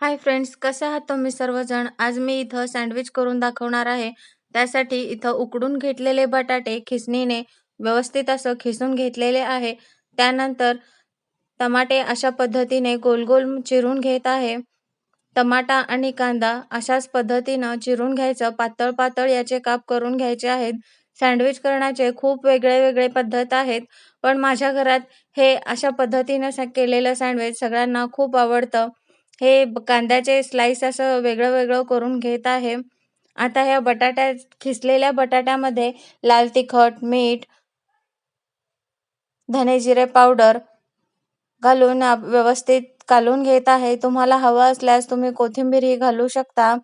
Hi friends कसे आहात तुम्ही सर्वजण? आज मी इथं सँडविच करून दाखवणार आहे. त्यासाठी इथं उकडून घेतलेले बटाटे खिसणीने व्यवस्थित असं खिसून घेतलेले आहे. त्यानंतर टमाटे अशा पद्धतीने गोल गोल चिरून घेत आहे. टमाटा आणि कांदा अशाच पद्धतीनं चिरून घ्यायचं. पातळ पातळ याचे काप करून घ्यायचे आहेत. सँडविच करण्याचे खूप वेगळे वेगळे पद्धत आहेत. पण माझ्या घरात हे अशा पद्धतीनं केलेलं सँडविच सगळ्यांना खूप आवडतं. हे कांद्याचे स्लाइस असं वेगळं वेगळं करून घेत आहे. आता ह्या बटाट्या खिसलेल्या बटाट्यामध्ये लाल तिखट मीठ धने जिरे पावडर घालून व्यवस्थित घालून घेत आहे. तुम्हाला हवं असल्यास तुम्ही कोथिंबीरही घालू शकता.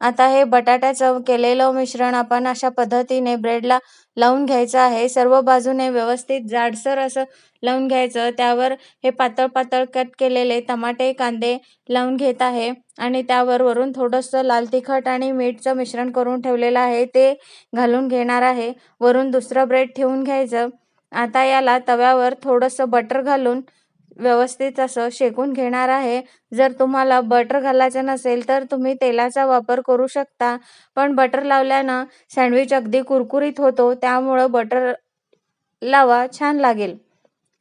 आता हे बटाट्याचं केलेलं मिश्रण आपण अशा पद्धतीने ब्रेडला लावून घ्यायचं आहे. सर्व बाजूने व्यवस्थित जाडसर असं लावून घ्यायचं. त्यावर हे पातळ पातळ कट केलेले टमाटे कांदे लावून घेत आहे. आणि त्यावर वरून थोडंसं लाल तिखट आणि मीठचं मिश्रण करून ठेवलेलं आहे. ते घालून घेणार आहे. वरून दुसरं ब्रेड ठेवून घ्यायचं. आता याला तव्यावर थोडंसं बटर घालून व्यवस्थित असं शेकून घेणार आहे. जर तुम्हाला बटर घालायचं नसेल तर तुम्ही तेलाचा वापर करू शकता. पण बटर लावल्यानं सँडविच अगदी कुरकुरीत होतो. त्यामुळं बटर लावा छान लागेल.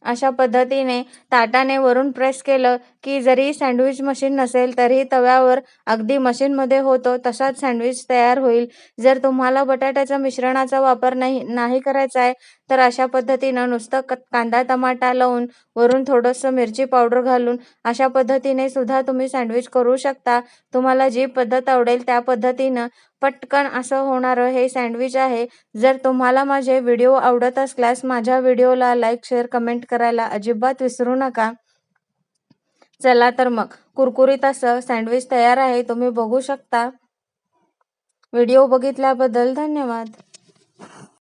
अशा पद्धतीने ताटाने वरून प्रेस केलं की जरी सँडविच मशीन नसेल तरी तव्यावर अगदी मशीनमध्ये होतो तसाच सँडविच तयार होईल. जर तुम्हाला बटाट्याच्या मिश्रणाचा वापर नाही नाही करायचा आहे तर अशा पद्धतीनं नुसतं कांदा टमाटा लावून वरून थोडंसं मिरची पावडर घालून अशा पद्धतीने सुद्धा तुम्ही सँडविच करू शकता. तुम्हाला जी पद्धत आवडेल त्या पद्धतीनं पटकन असं होणारं हे सँडविच आहे. जर तुम्हाला माझे व्हिडिओ आवडत असल्यास माझ्या व्हिडिओला लाईक शेअर कमेंट करायला अजिबात विसरू नका. चला तर मग कुरकुरीत असं सँडविच तयार आहे तुम्ही बघू शकता. व्हिडिओ बघितल्याबद्दल धन्यवाद.